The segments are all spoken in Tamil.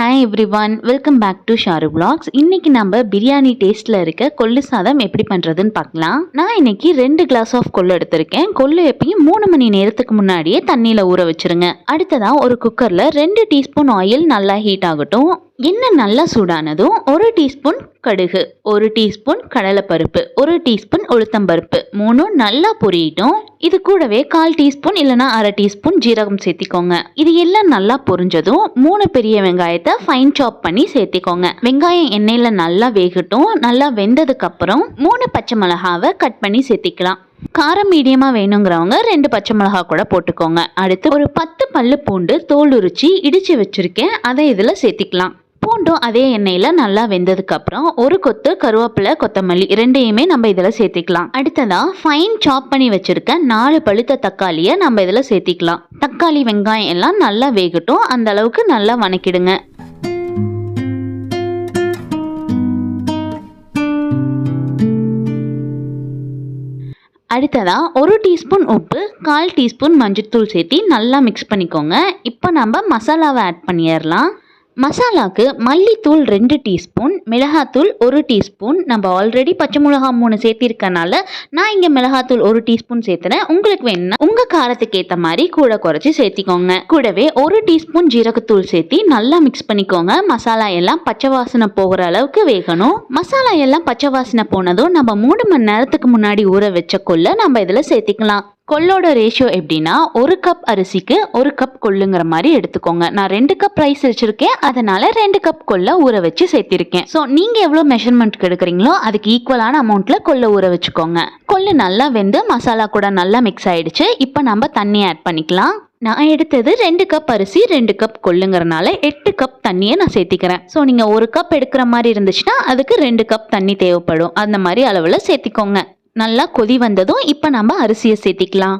Hi every one welcome back to Sharu vlogs இன்னைக்கு நம்ம பிரியாணி டேஸ்ட்ல இருக்க கொள்ளு சாதம் எப்படி பண்றதுன்னு பார்க்கலாம். நான் இன்னைக்கு ரெண்டு கிளாஸ் ஆஃப் கொள்ளு எடுத்திருக்கேன். கொள்ளு எப்பயும் மூணு மணி நேரத்துக்கு முன்னாடியே தண்ணியில ஊற வச்சிருங்க. அடுத்ததா ஒரு குக்கர்ல ரெண்டு டீஸ்பூன் ஆயில் நல்லா ஹீட் ஆகட்டும். எண்ணெய் நல்லா சூடானதும் ஒரு டீஸ்பூன் கடுகு ஒரு டீஸ்பூன் கடலைப்பருப்பு ஒரு டீஸ்பூன் உளுத்தம்பருப்பு மூணும் நல்லா பொரியட்டும். இது கூடவே கால் டீஸ்பூன் இல்லைனா அரை டீஸ்பூன் ஜீரகம் சேர்த்திக்கோங்க. இது எல்லாம் நல்லா பொரிஞ்சதும் மூணு பெரிய வெங்காயத்தை ஃபைன் சாப் பண்ணி சேர்த்திக்கோங்க. வெங்காயம் எண்ணெயில் நல்லா வேகட்டும். நல்லா வெந்ததுக்கு அப்புறம் மூணு பச்சை மிளகாவை கட் பண்ணி சேர்த்திக்கலாம். காரம் மீடியமாக வேணுங்கிறவங்க ரெண்டு பச்சை மிளகா கூட போட்டுக்கோங்க. அடுத்து ஒரு பத்து பல்லு பூண்டு தோல் உரிச்சி இடித்து வச்சுருக்கேன். அதை இதில் சேர்த்திக்கலாம். மட்டும் அதே எண்ணெயில் நல்லா வெந்ததுக்கு அப்புறம் ஒரு கொத்து கருவேப்பிலை கொத்தமல்லி ரெண்டையுமே நம்ம இதில் சேர்த்திக்கலாம். அடுத்ததா ஃபைன் சாப் பண்ணி வச்சிருக்க நாலு பழுத்த தக்காளியை நம்ம இதில் சேர்த்திக்கலாம். தக்காளி வெங்காயம் எல்லாம் நல்லா வேகட்டும். அந்த அளவுக்கு நல்லா வணக்கிடுங்க. அடுத்ததா ஒரு டீஸ்பூன் உப்பு கால் டீஸ்பூன் மஞ்சள் தூள் சேர்த்து நல்லா மிக்ஸ் பண்ணிக்கோங்க. இப்போ நம்ம மசாலாவை ஆட் பண்ணிடலாம். மசாலாக்கு மல்லித்தூள் ரெண்டு டீஸ்பூன் மிளகாத்தூள் ஒரு டீஸ்பூன். நம்ம ஆல்ரெடி பச்சை மிளகா மூணு சேர்த்திருக்கனால நான் இங்கே மிளகாத்தூள் ஒரு டீஸ்பூன் சேர்த்துறேன். உங்களுக்கு வேணும்னா உங்கள் காரத்துக்கு ஏற்ற மாதிரி கூட குறைச்சி சேர்த்திக்கோங்க. கூடவே ஒரு டீஸ்பூன் ஜீரகத்தூள் சேர்த்தி நல்லா மிக்ஸ் பண்ணிக்கோங்க. மசாலா எல்லாம் பச்சை வாசனை போகிற அளவுக்கு வேகணும். மசாலா எல்லாம் பச்சை வாசனை போனதும் நம்ம மூணு மணி நேரத்துக்கு முன்னாடி ஊற வச்ச கொள்ள நம்ம இதில் சேர்த்திக்கலாம். கொள்ளோட ரேஷியோ எப்படின்னா ஒரு கப் அரிசிக்கு ஒரு கப் கொள்ளுங்கிற மாதிரி எடுத்துக்கோங்க. நான் ரெண்டு கப் ரைஸ் வச்சிருக்கேன் அதனால ரெண்டு கப் கொள்ள ஊற வச்சு சேர்த்திருக்கேன். ஸோ நீங்கள் எவ்வளோ மெஷர்மெண்ட்க்கு எடுக்கிறீங்களோ அதுக்கு ஈக்குவலான அமௌண்ட்டில் கொள்ள ஊற வச்சுக்கோங்க. கொள்ளு நல்லா வெந்து மசாலா கூட நல்லா மிக்ஸ் ஆயிடுச்சு. இப்போ நம்ம தண்ணி ஆட் பண்ணிக்கலாம். நான் எடுத்தது ரெண்டு கப் அரிசி ரெண்டு கப் கொள்ளுங்கிறனால எட்டு கப் தண்ணியை நான் சேர்த்திக்கிறேன். ஸோ நீங்கள் ஒரு கப் எடுக்கிற மாதிரி இருந்துச்சுன்னா அதுக்கு ரெண்டு கப் தண்ணி தேவைப்படும். அந்த மாதிரி அளவில் சேர்த்திக்கோங்க. நல்லா கொதி வந்ததும் இப்போ நம்ம அரிசியை சேர்த்திக்கலாம்.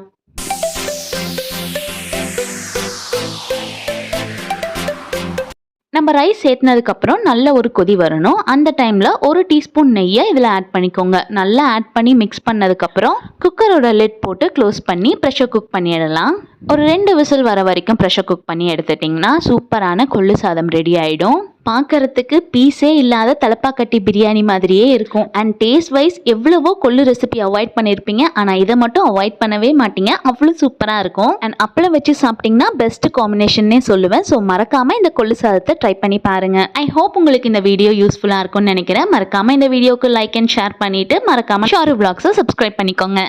நம்ம ரைஸ் சேர்த்துனதுக்கப்புறம் நல்ல ஒரு கொதி வரணும். அந்த டைமில் ஒரு டீஸ்பூன் நெய்யை இதில் ஆட் பண்ணிக்கோங்க. நல்லா ஆட் பண்ணி மிக்ஸ் பண்ணதுக்கப்புறம் குக்கரோட லிட் போட்டு க்ளோஸ் பண்ணி ப்ரெஷர் குக் பண்ணிடலாம். ஒரு ரெண்டு விசில் வர வரைக்கும் ப்ரெஷர் குக் பண்ணி எடுத்துட்டிங்கன்னா சூப்பரான கொள்ளு சாதம் ரெடி ஆகிடும் பார்க்கறதுக்கு பீஸே இல்லாத தலப்பாக்கட்டி பிரியாணி மாதிரியே இருக்கும். அண்ட் டேஸ்ட் வைஸ் எவ்வளவோ கொள்ளு ரெசிபி அவாய்ட் பண்ணியிருப்பீங்க ஆனால் இதை மட்டும் அவாய்ட் பண்ணவே மாட்டீங்க. அவ்வளோ சூப்பராக இருக்கும். அண்ட் அப்பளம் வச்சு சாப்பிட்டிங்கன்னா பெஸ்ட் காம்பினேஷன்னே சொல்லுவேன். ஸோ மறக்காமல் இந்த கொள்ளு சாதத்தை ட்ரை பண்ணி பாருங்கள் ஐ ஹோப் உங்களுக்கு இந்த வீடியோ யூஸ்ஃபுல்லாக இருக்கும்னு நினைக்கிறேன். மறக்காமல் இந்த வீடியோக்கு லைக் அண்ட் ஷேர் பண்ணிவிட்டு மறக்காமல் ஷாரு vlogs-அ சப்ஸ்கிரைப் பண்ணிக்கோங்க.